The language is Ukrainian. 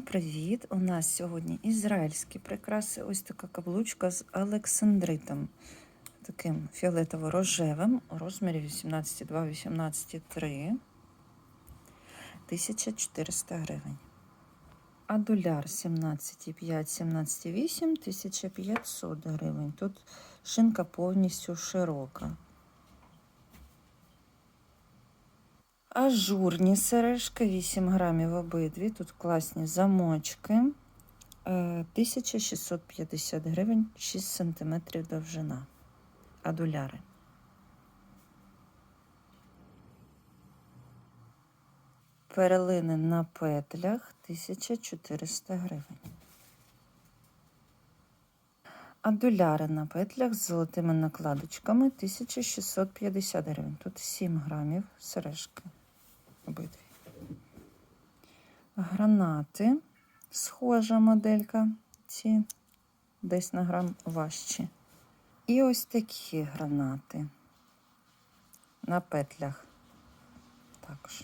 Привіт! У нас сьогодні ізраїльські прикраси. Ось така каблучка з Олександритом. Таким фіолетово-рожевим у розмірі 18,2, 18,3. 1400 гривень. А доляр 17,5, 17,8, 1500 гривень. Тут шинка повністю широка. Ажурні сережки 8 грамів обидві. Тут класні замочки. Е, 1650 гривень, 6 сантиметрів довжина. Адуляри. Перелини на петлях 1400 гривень. Адуляри на петлях з золотими накладочками 1650 гривень. Тут 7 грамів сережки. Обидві. Гранати. Схожа моделька. Ці десь на грам важчі. І ось такі гранати. На петлях. Також.